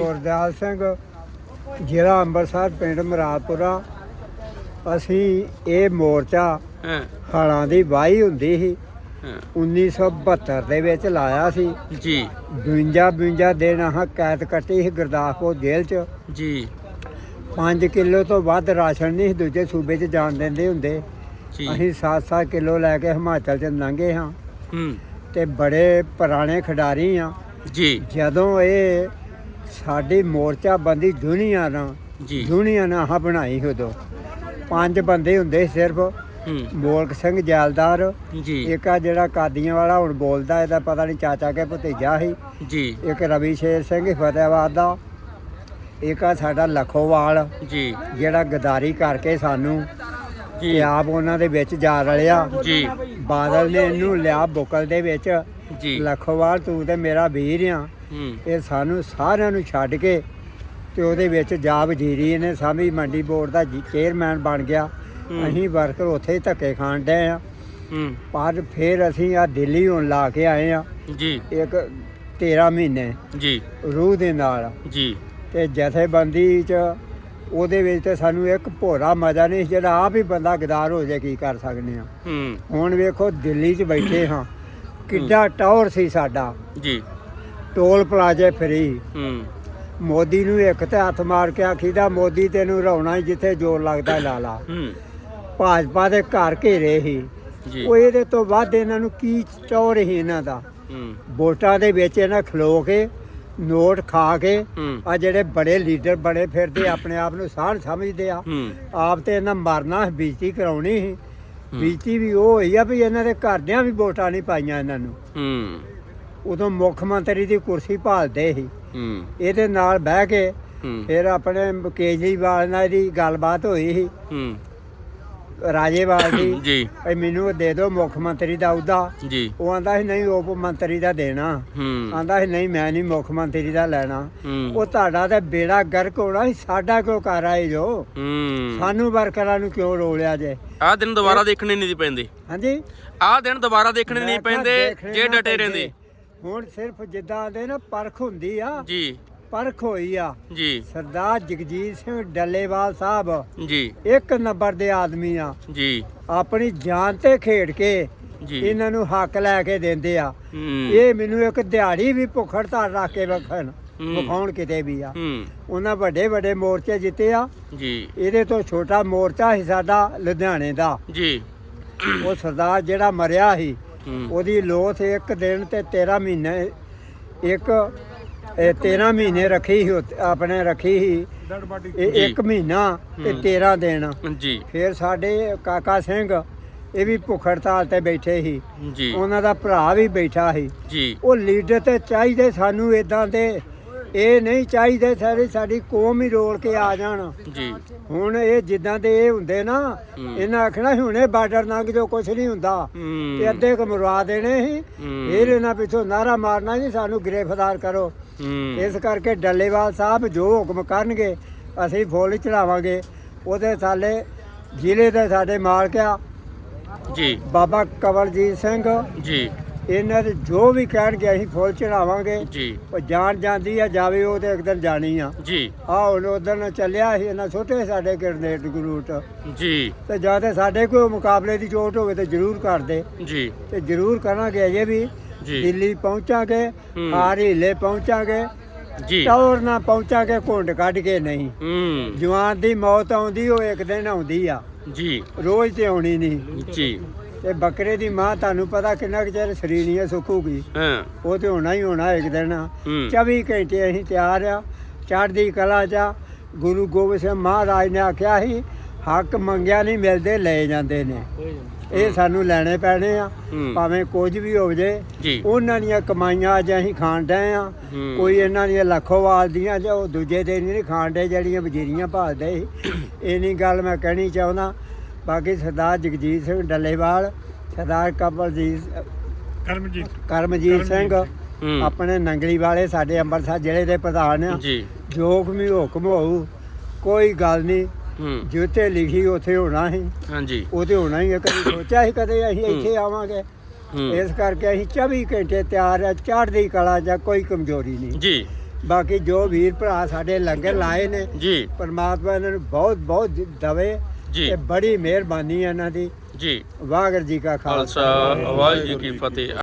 ਗੁਰਦਿਆਲ ਸਿੰਘ ਜ਼ਿਲ੍ਹਾ ਅੰਮ੍ਰਿਤਸਰ ਪਿੰਡ ਮਰਾਦਪੁਰਾ। ਅਸੀਂ ਇਹ ਮੋਰਚਾ ਹਾਲਾਂ ਦੀ ਵਾਹੀ ਹੁੰਦੀ ਸੀ। ਹਾਂ। 1972 ਦੇ ਵਿੱਚ ਲਾਇਆ ਸੀ। ਜੀ। 52 52 ਦਿਨ ਆਹ ਕੈਦ ਕੱਟੀ ਸੀ ਗੁਰਦਾਸਪੁਰ ਜੇਲ੍ਹ 'ਚ। ਜੀ। 5 ਕਿਲੋ ਤੋਂ ਵੱਧ ਰਾਸ਼ਨ ਨਹੀਂ ਸੀ ਦੂਜੇ ਸੂਬੇ 'ਚ ਜਾਣ ਦਿੰਦੇ ਹੁੰਦੇ। ਅਸੀਂ 7-7 ਕਿਲੋ ਲੈ ਕੇ ਹਿਮਾਚਲ 'ਚ ਲੰਘੇ ਹਾਂ। ਹੂੰ। ਤੇ ਬੜੇ ਪੁਰਾਣੇ ਖਿਡਾਰੀ ਆ ਜੀ। ਜਦੋਂ ਇਹ ਸਾਡੀ ਮੋਰਚਾ ਬੰਦੀ ਦੁਨੀਆ ਨਾਲ ਜੀ। ਦੁਨੀਆ ਨੇ ਆਹ ਬਣਾਈ ਉਦੋਂ। ਪੰਜ ਬੰਦੇ ਹੁੰਦੇ ਸਿਰਫ। ਹੂੰ। ਮੋਲਕ ਸਿੰਘ ਜੈਲਦਾਰ ਜੀ। ਇੱਕ ਆ ਜਿਹੜਾ ਕਾਦੀਆਂ ਵਾਲਾ ਹੁਣ ਬੋਲਦਾ ਇਹਦਾ ਪਤਾ ਨਹੀਂ ਚਾਚਾ ਕੇ ਭਤੀਜਾ ਸੀ। ਜੀ। ਇੱਕ ਰਵੀ ਸ਼ੇਰ ਸਿੰਘ ਫਤਿਆਬਾਦ ਦਾ ਇੱਕ ਆ ਸਾਡਾ ਲਖੋਵਾਲ ਜੀ। ਜਿਹੜਾ ਗਦਾਰੀ ਕਰਕੇ ਸਾਨੂੰ ਜੀ। ਤੇ ਆਪ ਉਹਨਾਂ ਦੇ ਵਿੱਚ ਜਾ ਰਲਿਆ। ਜੀ। ਬਾਦਲ ਨੇ ਇਹਨੂੰ ਲਿਆ ਬੁਕਲ ਦੇ ਵਿੱਚ। ਜੀ। ਲਖੋਵਾਲ ਤੂੰ ਤੇ ਮੇਰਾ ਵੀਰ ਆ। ਇਹ ਸਾਨੂੰ ਸਾਰਿਆਂ ਨੂੰ ਛੱਡ ਕੇ ਤੇ ਉਹਦੇ ਵਿੱਚ ਜਾ ਵਜ਼ੀਰੀ ਇਹਨੇ ਸਾਮੀ ਮੰਡੀ ਬੋਰਡ ਦਾ ਚੇਅਰਮੈਨ ਬਣ ਗਿਆ। ਅਸੀਂ ਵਰਕਰ ਉੱਥੇ ਹੀ ਧੱਕੇ ਖਾਣ ਡਏ ਆ। ਪਰ ਫਿਰ ਅਸੀਂ ਆ ਦਿੱਲੀ ਹੁਣ ਲਾ ਕੇ ਆਏ ਆ। ਜੀ। ਇੱਕ 13 ਮਹੀਨੇ ਜੀ। ਰੂਹ ਦੇ ਨਾਲ। ਜੀ। ਤੇ ਜਥੇਬੰਦੀ ਚ ਉਹਦੇ ਵਿੱਚ ਤੇ ਸਾਨੂੰ ਇੱਕ ਭੋਰਾ ਮਜ਼ਾ ਨਹੀਂ ਜਿਹੜਾ ਆਪ ਹੀ ਬੰਦਾ ਗਦਾਰ ਹੋ ਜਾਏ ਕੀ ਕਰ ਸਕਦੇ ਆ। ਹੂੰ। ਹੁਣ ਵੇਖੋ ਦਿੱਲੀ 'ਚ ਬੈਠੇ ਹਾਂ। ਕਿੱਡਾ ਟਾਵਰ ਸੀ ਸਾਡਾ। ਜੀ। ਟੋਲ ਪਲਾਜ਼ੇ ਫਰੀ। ਹੂੰ। ਮੋਦੀ ਨੂੰ ਇੱਕ ਤੇ ਹੱਥ ਮਾਰ ਕੇ ਆਖੀਦਾ ਮੋਦੀ ਤੈਨੂੰ ਰੌਣਾ ਹੀ ਜਿੱਥੇ ਜ਼ੋਰ ਲੱਗਦਾ ਲਾ ਲਾ। ਹੂੰ। ਭਾਜਪਾ ਦੇ ਘਰ ਘੇਰੇ ਸੀ ਜੀ। ਉਹ ਇਹਦੇ ਤੋਂ ਵੱਧ ਇਹਨਾਂ ਨੂੰ ਕੀ ਚੌਰ ਸੀ ਇਹਨਾਂ ਦਾ। ਹੂੰ। ਵੋਟਾਂ ਦੇ ਵਿੱਚ ਇਹਨਾਂ ਖਲੋ ਕੇ ਨੋਟ ਖਾ ਕੇ ਹੂੰ। ਆ ਜਿਹੜੇ ਬੜੇ ਲੀਡਰ ਬਣੇ ਫਿਰਦੇ ਆਪਣੇ ਆਪ ਨੂੰ ਸਾਧ ਸਮਝਦੇ ਆ। ਹੂੰ। ਆਪ ਤੇ ਇਹਨਾਂ ਮਰਨਾ ਬੀਜਤੀ ਕਰਾਉਣੀ ਸੀ। ਬੀਜਤੀ ਵੀ ਉਹ ਹੋਈ ਆ ਵੀ ਇਹਨਾਂ ਦੇ ਘਰਦਿਆਂ ਵੀ ਵੋਟਾਂ ਨਹੀਂ ਪਾਈਆਂ ਇਹਨਾਂ ਨੂੰ। ਹੂੰ। ਉਦੋਂ ਮੁੱਖ ਮੰਤਰੀ ਦੀ ਕੁਰਸੀ ਭਾਲਦੇ ਸੀ। ਹੂੰ। ਇਹਦੇ ਨਾਲ ਬਹਿ ਕੇ ਫਿਰ ਆਪਣੇ ਕੇਜਰੀਵਾਲ ਨਾਲ ਇਹਦੀ ਗੱਲਬਾਤ ਹੋਈ ਸੀ। ਹੂੰ। ਰਾਜੇਵਾਲ ਦੀ ਜੀ। ਮੈਨੂੰ ਦੇ ਦਿਓ ਮੁੱਖ ਮੰਤਰੀ ਦਾ ਅਹੁਦਾ। ਜੀ। ਉਹ ਆਂਦਾ ਸੀ ਨਹੀਂ ਉਪ ਮੰਤਰੀ ਦਾ ਦੇਣਾ। ਹੂੰ। ਆਂਦਾ ਸੀ ਨਹੀਂ ਮੈਂ ਨਹੀਂ ਮੁੱਖ ਮੰਤਰੀ ਦਾ ਲੈਣਾ। ਉਹ ਤੁਹਾਡਾ ਤੇ ਬੇੜਾ ਗਰਕ ਹੋਣਾ ਸੀ ਸਾਡਾ ਕਿਉਂ ਕਰ ਆਏ ਜੋ? ਹੂੰ। ਸਾਨੂੰ ਵਰਕਰਾਂ ਨੂੰ ਕਿਉਂ ਰੋਲਿਆ ਜੇ? ਆਹ ਦਿਨ ਦੁਬਾਰਾ ਦੇਖਣੇ ਨਹੀਂ ਪੈਂਦੇ। ਹਾਂਜੀ। ਆਹ ਦਿਨ ਦੁਬਾਰਾ ਦੇਖਣੇ ਨਹੀਂ ਪੈਂਦੇ ਜੇ ਡਟੇ। ਰਹਿੰਦੇ। ਹੁਣ ਸਿਰਫ ਜਿੱਦਾਂ ਦੇ ਨਾ ਪਰਖ ਹੁੰਦੀ ਆ ਜੀ। ਪਰਖ ਹੋਈ ਆ। ਜੀ। ਸਰਦਾਰ ਜਗਜੀਤ ਸਿੰਘ ਡੱਲੇਵਾਲ ਸਾਹਿਬ ਜੀ। ਇੱਕ ਨੰਬਰ ਦੇ ਆਦਮੀ ਆ। ਜੀ। ਆਪਣੀ ਜਾਨ ਤੇ ਖੇਡ ਕੇ ਜੀ। ਇਹਨਾਂ ਨੂੰ ਹੱਕ ਲੈ ਕੇ ਦਿੰਦੇ ਆ। ਇਹ ਮੈਨੂੰ ਇੱਕ ਦਿਹਾੜੀ ਵੀ ਭੁੱਖ ਹੜਤਾਲ ਰੱਖ ਕੇ ਵਿਖਣ। ਵਿਖਾਉਣ ਕਿਤੇ ਵੀ ਆ। ਉਹਨਾਂ ਵੱਡੇ ਵੱਡੇ ਮੋਰਚੇ ਜਿੱਤੇ ਆ। ਜੀ। ਇਹਦੇ ਤੋਂ ਛੋਟਾ ਮੋਰਚਾ ਸੀ ਸਾਡਾ ਲੁਧਿਆਣੇ ਦਾ। ਜੀ। ਉਹ ਸਰਦਾਰ ਜਿਹੜਾ ਮਰਿਆ ਸੀ ਉਹਦੀ ਲੋਥ ਇੱਕ ਦਿਨ ਤੇ 13 ਮਹੀਨੇ ਇੱਕ ਇਹ 13 ਮਹੀਨੇ ਰੱਖੀ ਸੀ ਆਪਣੇ ਰੱਖੀ ਸੀ। ਇਹ ਜੀ। ਇੱਕ ਮਹੀਨਾ ਤੇ ਹੂੰ। 13 ਦਿਨ। ਜੀ। ਫਿਰ ਸਾਡੇ ਕਾਕਾ ਸਿੰਘ ਇਹ ਵੀ ਭੁੱਖ ਹੜਤਾਲ ਤੇ ਬੈਠੇ ਸੀ। ਜੀ। ਉਹਨਾਂ ਦਾ ਭਰਾ ਵੀ ਬੈਠਾ ਸੀ। ਜੀ। ਉਹ ਲੀਡਰ ਤੇ ਚਾਹੀਦੇ ਸਾਨੂੰ ਇਦਾਂ ਦੇ ਇਹ ਨਹੀਂ ਚਾਹੀਦੇ ਸਾਰੇ ਸਾਡੀ ਕੌਮ ਹੀ ਰੋਲ ਕੇ ਆ ਜਾਣ। ਜੀ। ਹੁਣ ਇਹ ਜਿੱਦਾਂ ਦੇ ਇਹ ਹੁੰਦੇ ਨਾ। ਇਹਨਾਂ ਆਖਣਾ ਹੁਣੇ ਬਾਰਡਰ ਲੰਘ ਜੋ ਕੁਝ ਨਹੀਂ ਹੁੰਦਾ। ਤੇ ਅੱਧੇ ਕੁ ਮਰਵਾ ਦੇਣੇ ਸੀ। ਹੂੰ। ਫਿਰ ਇਹਨਾਂ ਪਿੱਛੋਂ ਨਾਰਾ ਮਾਰਨਾ ਜੀ ਸਾਨੂੰ ਗ੍ਰਿਫਤਾਰ ਕਰੋ। ਇਸ ਕਰਕੇ ਡੱਲੇਵਾਲ ਸਾਹਿਬ ਜੋ ਹੁਕਮ ਕਰਨਗੇ ਅਸੀਂ ਫੁੱਲ ਚੜਾਵਾਂਗੇ। ਉਹਦੇ ਥਾਲੇ ਜ਼ਿਲ੍ਹੇ ਦੇ ਸਾਡੇ ਮਾਲਕ ਆ। ਜੀ। ਬਾਬਾ ਕਵਲਜੀਤ ਸਿੰਘ। ਜੀ। ਇਹਨਾਂ ਦੇ ਜੋ ਵੀ ਕਹਿਣਗੇ ਅਸੀਂ ਫੁੱਲ ਚੜਾਵਾਂਗੇ ਜੀ। ਉਹ ਜਾਣ ਜਾਂਦੀ ਆ ਜਾਵੇ ਉਹ ਤੇ ਇੱਕ ਦਿਨ ਜਾਣੀ ਆ। ਜੀ। ਆ ਹੁਣ ਉਦੋਂ ਚੱਲਿਆ ਸੀ ਇਹਨਾਂ ਛੋਟੇ ਸਾਡੇ ਗ੍ਰਨੇਡ ਗਰੂਟ ਜੀ। ਤੇ ਜਾਂ ਤੇ ਸਾਡੇ ਕੋਈ ਮੁਕਾਬਲੇ ਦੀ ਚੋਟ ਹੋਵੇ ਤੇ ਜ਼ਰੂਰ ਕਰਦੇ ਜੀ। ਤੇ ਜ਼ਰੂਰ ਕਰਾਂਗੇ ਅਜੇ ਵੀ। ਜੀ। ਦਿੱਲੀ ਪਹੁੰਚਾਂਗੇ। ਹਾਰੀਲੇ ਪਹੁੰਚਾਂਗੇ। ਜੀ। ਟੌਰ ਨਾ ਪਹੁੰਚਾਂਗੇ ਘੁੰਡ ਕੱਢ ਕੇ ਨਹੀਂ। ਹੂੰ। ਜਵਾਨ ਦੀ ਮੌਤ ਆਉਂਦੀ ਉਹ ਇੱਕ ਦਿਨ ਆਉਂਦੀ ਆ। ਜੀ। ਰੋਜ਼ ਤੇ ਆਉਣੀ ਨਹੀਂ। ਜੀ। ਤੇ ਬੱਕਰੇ ਦੀ ਮਾਂ ਤੁਹਾਨੂੰ ਪਤਾ ਕਿੰਨਾ ਕੁ ਚਿਰ ਸਰੀਨੀਆਂ ਸੁੱਕੂਗੀ ਹਾਂ ਉਹ ਤੇ ਹੋਣਾ ਹੀ ਹੋਣਾ ਇੱਕ ਦਿਨ। ਹੂੰ। 24 ਘੰਟੇ ਅਸੀਂ ਤਿਆਰ ਆ ਚੜ੍ਹਦੀ ਕਲਾ ਚ ਗੁਰੂ ਗੋਬਿੰਦ ਸਿੰਘ ਮਹਾਰਾਜ ਨੇ ਆਖਿਆ ਸੀ ਹੱਕ ਮੰਗਿਆ ਨਹੀਂ ਮਿਲਦੇ ਲਏ ਜਾਂਦੇ ਨੇ। ਇਹ ਸਾਨੂੰ ਲੈਣੇ ਪੈਣੇ ਆ ਹੂੰ। ਭਾਵੇਂ ਕੁਝ ਵੀ ਹੋ ਜੇ। ਜੀ। ਉਹਨਾਂ ਦੀਆਂ ਕਮਾਈਆਂ ਅੱਜ ਅਸੀਂ ਖਾਣ ਡਏ ਆ। ਹੂੰ। ਕੋਈ ਇਹਨਾਂ ਦੀਆਂ ਲੱਖੋਵਾਲ ਦੀਆਂ ਜਾਂ ਉਹ ਦੂਜੇ ਦੇ ਨਹੀਂ ਖਾਣ ਡਏ ਜਿਹੜੀਆਂ ਵਜ਼ੀਰੀਆਂ ਭਾਲਦੇ ਸੀ। ਇਹ ਨਹੀਂ ਗੱਲ ਮੈਂ ਕਹਿਣੀ ਚਾਹੁੰਦਾ ਬਾਕੀ ਸਰਦਾਰ ਜਗਜੀਤ ਸਿੰਘ ਡੱਲੇਵਾਲ ਸਰਦਾਰ ਕਪਲਜੀਤ ਕਰਮਜੀਤ ਕਰਮਜੀਤ ਸਿੰਘ। ਹੂੰ। ਆਪਣੇ ਨੰਗਲੀ ਵਾਲੇ ਸਾਡੇ ਅੰਮ੍ਰਿਤਸਰ ਜ਼ਿਲ੍ਹੇ ਦੇ ਪ੍ਰਧਾਨ ਆ। ਜੀ। ਜੋ ਵੀ ਹੁਕਮ ਹੋਊ ਕੋਈ ਗੱਲ ਨਹੀਂ ਹੂੰ। ਜਿੱਥੇ ਲਿਖੀ ਉੱਥੇ ਹੋਣਾ ਸੀ। ਹਾਂਜੀ। ਉਹਦੇ ਹੋਣਾ ਹੀ ਕਦੀ ਸੋਚਿਆ ਸੀ ਕਦੇ ਅਸੀਂ ਹੂੰ। ਇੱਥੇ ਆਵਾਂਗੇ। ਹੂੰ। ਇਸ ਕਰਕੇ ਅਸੀਂ 24 ਘੰਟੇ ਤਿਆਰ ਆ ਚੜ੍ਹਦੀ ਕਲਾ ਜਾਂ ਕੋਈ ਕਮਜ਼ੋਰੀ ਨਹੀਂ। ਜੀ। ਬਾਕੀ ਜੋ ਵੀਰ ਭਰਾ ਸਾਡੇ ਲੰਗਰ ਲਾਏ ਨੇ ਜੀ। ਪਰਮਾਤਮਾ ਇਹਨਾਂ ਨੂੰ ਬਹੁਤ ਬਹੁਤ ਦਵੇ। ਜੀ। ਤੇ ਬੜੀ ਮਿਹਰਬਾਨੀ ਹੈ ਇਹਨਾਂ ਦੀ। ਜੀ। ਵਾਹਿਗੁਰੂ ਜੀ ਕਾ ਖਾਲਸਾ। ਖਾਲਸਾ। ਵਾਹਿਗੁਰੂ ਜੀ ਕੀ ਫਤਿਹ।